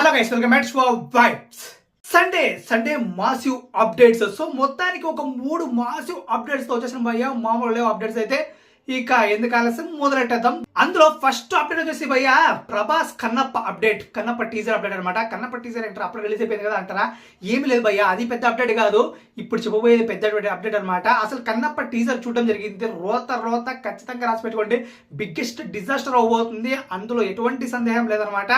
Hello guys welcome back to vibes Sunday Sunday massive updates so మొత్తానికి ఒక మూడు massive అప్డేట్స్తో వచ్చేసిన భయ్య. మామూలు లేవు అప్డేట్స్ అయితే. ఇక ఎందుకు ఆలస్యం? మొదలెట్టేద్దాం. అందులో ఫస్ట్ అప్డేట్ వచ్చేసి భయ్య Prabhas Kannappa update Kannappa teaser update అనమాట కన్నప్ప టీజర్ ఏంటారు? అప్పుడు రిలీజ్ అయిపోయింది కదా అంటారా? ఏమి లేదు భయ్య అది పెద్ద అప్డేట్ కాదు. ఇప్పుడు చెప్పబోయేది పెద్ద అప్డేట్ అనమాట అసలు కన్నప్ప టీజర్ చూడడం జరిగింది. రోత రోత ఖచ్చితంగా రాసి పెట్టుకోండి. బిగ్గెస్ట్ డిజాస్టర్ అవబోతుంది అందులో ఎటువంటి సందేహం లేదనమాట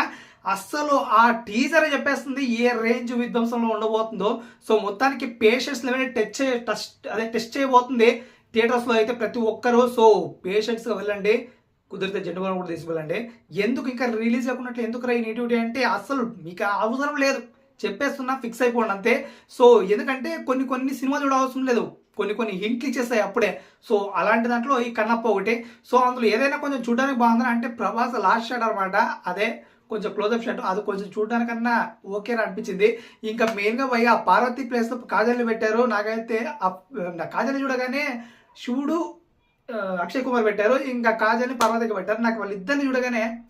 అస్సలు ఆ టీజర్ చెప్పేస్తుంది ఏ రేంజ్ విధ్వంసంలో ఉండబోతుందో. సో మొత్తానికి పేషెంట్స్ లెవెల్ టెస్ట్ చే టెస్ట్ అదే టెస్ట్ చేయబోతుంది. థియేటర్స్లో అయితే ప్రతి ఒక్కరూ సో పేషెంట్స్గా వెళ్ళండి. కుదిరితే జెండుబాబు కూడా తీసుకెళ్ళండి. ఎందుకు ఇంకా రిలీజ్ అవ్వకున్నట్లు ఎందుకు రా ఈ నెగిటివిటీ అంటే అసలు మీకు అవసరం లేదు. చెప్పేస్తున్నా ఫిక్స్ అయిపోండి అంతే. సో ఎందుకంటే కొన్ని కొన్ని సినిమాలు చూడ అవసరం లేదు. కొన్ని కొన్ని హింట్లు ఇచ్చేస్తాయి అప్పుడే. సో అలాంటి దాంట్లో ఈ కన్నప్ప ఒకటి. సో అందులో ఏదైనా కొంచెం చూడడానికి బాగుందని అంటే ప్రభాస్ లాస్ట్ షాట్ అనమాట. అదే కొంచెం క్లోజ్అప్ షాట్ అది కొంచెం చూడడానికన్నా ఓకే అనిపించింది. ఇంకా మెయిన్గా పోయి ఆ పార్వతి ప్లేస్లో కాజల్ని పెట్టారు. నాకైతే ఆ- నా కాజల్ని చూడగానే శివుడు అక్షయ్ కుమార్ పెట్టారు. ఇంకా కాజల్ని పార్వతికి పెట్టారు. నాకు వాళ్ళిద్దరిని చూడగానే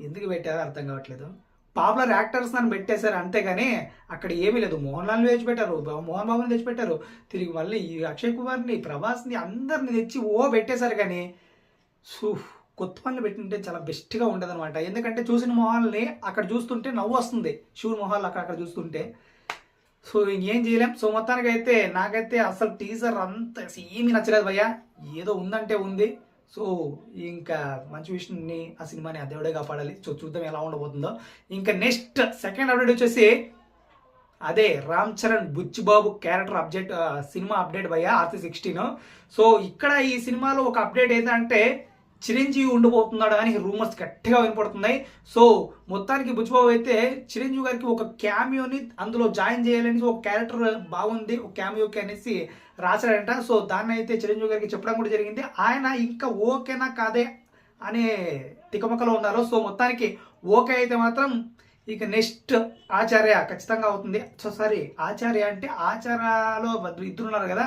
ఎందుకు పెట్టారో అర్థం కావట్లేదు. పాపులర్ యాక్టర్స్ నన్ను పెట్టేశారు అంతేగాని అక్కడ ఏమీ లేదు. మోహన్ లాల్ని తెచ్చిపెట్టారు మోహన్ బాబుని తెచ్చిపెట్టారు తిరిగి మళ్ళీ ఈ అక్షయ్ కుమార్ని ప్రభాస్ని అందరిని తెచ్చి ఓ పెట్టేశారు కానీ సూఫ్. కొత్త పనులు పెట్టింటే చాలా బెస్ట్గా ఉంటుంది అనమాట ఎందుకంటే చూసిన మొహాల్ని అక్కడ చూస్తుంటే నవ్వు వస్తుంది. శివుని మొహాలు అక్కడ అక్కడ చూస్తుంటే. సో ఇంకేం చేయలేం. సో మొత్తానికి అయితే నాకైతే అసలు టీజర్ అంత ఏమీ నచ్చలేదు భయ్యా. ఏదో ఉందంటే ఉంది. సో ఇంకా మంచి విషయాన్ని ఆ సినిమాని ఆ దేవుడే కాపాడాలి. సో చూద్దాం ఎలా ఉండబోతుందో. ఇంకా నెక్స్ట్ సెకండ్ అప్డేట్ వచ్చేసి అదే Ram Charan Buchibabu character update cinema update భయ్యా ఆర్సీ సిక్స్టీన్. సో ఇక్కడ ఈ సినిమాలో ఒక అప్డేట్ ఏంటంటే చిరంజీవి ఉండబోతున్నాడా అని రూమర్స్ గట్టిగా వినపడుతున్నాయి. సో మొత్తానికి బుచ్చిబాబు అయితే చిరంజీవి గారికి ఒక క్యామియోని అందులో జాయిన్ చేయాలని ఒక క్యారెక్టర్ బాగుంది ఒక క్యామియోకి అనేసి రాశాడంట. సో దాన్ని అయితే చిరంజీవి గారికి చెప్పడం కూడా జరిగింది. ఆయన ఇంకా ఓకేనా కాదే అనే తికమకలో ఉన్నారు. సో మొత్తానికి ఓకే అయితే మాత్రం ఇక నెక్స్ట్ ఆచార్య ఖచ్చితంగా అవుతుంది. సో సారీ ఆచార్య అంటే ఆచార్యలో ఇద్దరు ఉన్నారు కదా.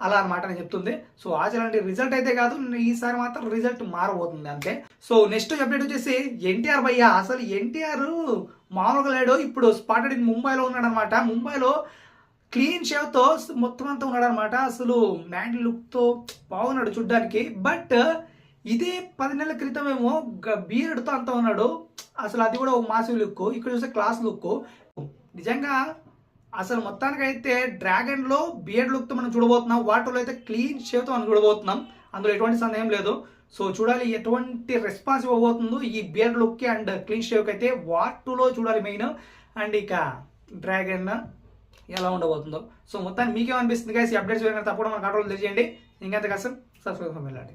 అలా అనమాట నేను చెప్తుంది. సో ఆచార్య రిజల్ట్ అయితే కాదు ఈసారి మాత్రం రిజల్ట్ మారబోతుంది అంతే. సో నెక్స్ట్ అప్డేట్ వచ్చేసి ఎన్టీఆర్ భయ్య. అసలు ఎన్టీఆర్ మామూలుగా లేడు. ఇప్పుడు స్పాటెడ్ ఇన్ ముంబైలో ఉన్నాడు అనమాట ముంబైలో క్లీన్ షేవ్తో మొత్తం అంతా ఉన్నాడు అనమాట అసలు మ్యాండ్ లుక్తో బాగున్నాడు చూడ్డానికి. బట్ ఇదే పది నెలల క్రితమేమో బీరడ్తో అంతా ఉన్నాడు. అసలు అది కూడా ఒక మాసివ్ లుక్ ఇక్కడ చూస్తే క్లాస్ లుక్ నిజంగా అసలు మొత్తానికైతే డ్రాగన్లో బియర్డ్ లుక్తో మనం చూడబోతున్నాం. వాటర్లో అయితే క్లీన్ షేవ్తో మనం చూడబోతున్నాం. అందులో ఎటువంటి సందేహం లేదు. సో చూడాలి ఎటువంటి రెస్పాన్స్ ఇవ్వబోతుందో ఈ బియర్డ్ లుక్కి అండ్ క్లీన్ షేవ్కి అయితే వాటర్లో చూడాలి మెయిన్ అండ్ ఇక డ్రాగన్ ఎలా ఉండబోతుందో. సో మొత్తాన్ని మీకేమనిపిస్తుంది కానీ ఈ అప్డేట్స్ తప్పకుండా మన కంట్రోల్ తెలియజేయండి. ఇంకెంత కష్టం సబ్స్క్రైబ్ వెళ్ళండి